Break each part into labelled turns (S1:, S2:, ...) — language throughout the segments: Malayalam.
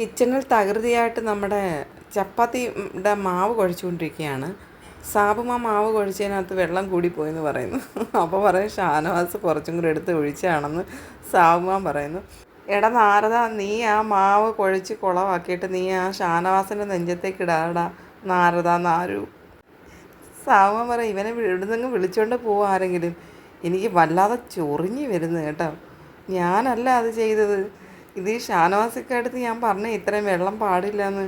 S1: കിച്ചണിൽ തകൃതിയായിട്ട് നമ്മുടെ ചപ്പാത്തിയുടെ മാവ് കുഴച്ചുകൊണ്ടിരിക്കുകയാണ്. സാബുമ മാവ് കുഴച്ചതിനകത്ത് വെള്ളം കൂടിപ്പോയെന്ന് പറയുന്നു. അപ്പോൾ പറയും ഷാനവാസ് കുറച്ചും കൂടി എടുത്ത് ഒഴിച്ചാണെന്ന് സാബുമ പറയുന്നു. എടാ നാരദ നീ ആ മാവ് കുഴച്ച് കുളമാക്കിയിട്ട് നീ ആ ഷാനവാസിന്റെ നെഞ്ചത്തേക്ക് ഇടാടാ നാരദ നാരു. സാബുമാൻ പറയും ഇവനെ ഇവിടുന്നെങ്കിൽ വിളിച്ചുകൊണ്ട് പോകും ആരെങ്കിലും. എനിക്ക് വല്ലാതെ ചൊറിഞ്ഞു വരുന്നു കേട്ടോ. ഞാനല്ല അത് ചെയ്തത്. ഇത് ഈ ഷാനവാസിക്കടുത്ത് ഞാൻ പറഞ്ഞു ഇത്രയും വെള്ളം പാടില്ല എന്ന്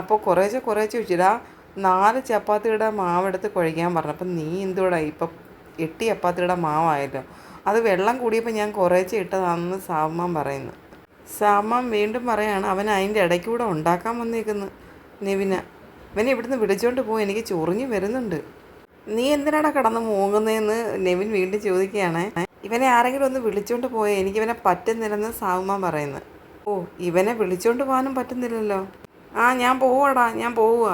S1: അപ്പോൾ കുറേശ്ശെ കുറേശ്ശെ വെച്ചിടാ നാല് ചപ്പാത്തിയുടെ മാവെടുത്ത് കുഴയ്ക്കാൻ പറഞ്ഞു. അപ്പം നീ എന്തുകൂടാ ഇപ്പം എട്ട് ചപ്പാത്തിയുടെ മാവായല്ലോ. അത് വെള്ളം കൂടിയപ്പോൾ ഞാൻ കുറേശ്ശെ ഇട്ടതാണെന്ന് സാമ്മാൻ പറയുന്നു. സാമ്മാൻ വീണ്ടും പറയാണ് അവൻ അതിന്റെ ഇടയ്ക്കൂടെ ഉണ്ടാക്കാൻ വന്നേക്കുന്നു. നിവിന ഇവനെ ഇവിടുന്ന് വിളിച്ചോണ്ട് പോകും എനിക്ക് ചൊറിഞ്ഞു വരുന്നുണ്ട്. നീ എന്തിനാടാ കടന്ന് മൂങ്ങുന്നതെന്ന് നെവിൻ വീണ്ടും ചോദിക്കുകയാണേ. ഇവനെ ആരെങ്കിലും ഒന്ന് വിളിച്ചോണ്ട് പോയേ. എനിക്കിവനെ പറ്റുന്നില്ലെന്ന് സാവുമാൻ പറയുന്നു. ഓ ഇവനെ വിളിച്ചോണ്ട് പോകാനും പറ്റുന്നില്ലല്ലോ. ആ ഞാൻ പോവാടാ ഞാൻ പോവുക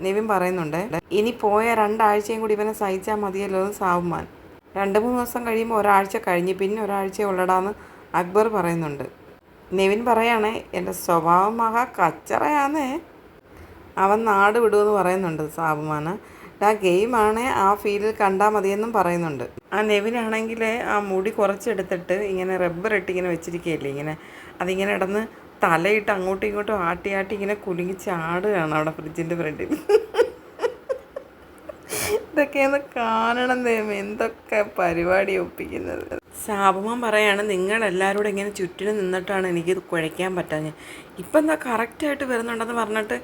S1: നിവിൻ പറയുന്നുണ്ട്. ഇനി പോയ രണ്ടാഴ്ചയും കൂടി ഇവനെ സഹിച്ചാൽ മതിയല്ലോ എന്ന് സാവുമാൻ രണ്ട് മൂന്ന് ദിവസം കഴിയുമ്പോൾ ഒരാഴ്ച കഴിഞ്ഞ് പിന്നെ ഒരാഴ്ച ഉള്ളടാന്ന് അക്ബർ പറയുന്നുണ്ട്. നിവിൻ പറയാണ് എന്റെ സ്വഭാവം മഹാ കച്ചറയാന്നേ. അവൻ നാട് വിടുമെന്ന് പറയുന്നുണ്ട് സാബുമാന ആ ഗെയിമാണ് ആ ഫീലിൽ കണ്ടാൽ മതിയെന്നും പറയുന്നുണ്ട്. ആ നെവിനാണെങ്കിൽ ആ മുടി കുറച്ചെടുത്തിട്ട് ഇങ്ങനെ റബ്ബർ ഇട്ട് ഇങ്ങനെ വെച്ചിരിക്കുകയല്ലേ ഇങ്ങനെ. അതിങ്ങനെ ഇടന്ന് തലയിട്ട് അങ്ങോട്ടും ഇങ്ങോട്ടും ആട്ടി ആട്ടി ഇങ്ങനെ കുലുങ്ങി ചാടുകയാണ് അവിടെ ഫ്രിഡ്ജിന്റെ ഫ്രണ്ടിൽ. ഇതൊക്കെയൊന്ന് കാണണം ദൈവം എന്തൊക്കെ പരിപാടി ഒപ്പിക്കുന്നത്. സാബുമാൻ പറയാണ് നിങ്ങളെല്ലാവരും ഇങ്ങനെ ചുറ്റിനും നിന്നിട്ടാണ് എനിക്കിത് കുഴയ്ക്കാൻ പറ്റാഞ്ഞത്. ഇപ്പം എന്താ കറക്റ്റായിട്ട് വരുന്നുണ്ടെന്ന് പറഞ്ഞിട്ട്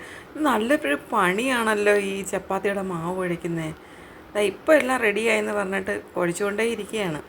S1: നല്ലൊരു പണിയാണല്ലോ ഈ ചപ്പാത്തിയുടെ മാവ് കുഴയ്ക്കുന്നത് ഇപ്പം എല്ലാം റെഡിയായെന്ന് പറഞ്ഞിട്ട് കുഴച്ചുകൊണ്ടേ ഇരിക്കുകയാണ്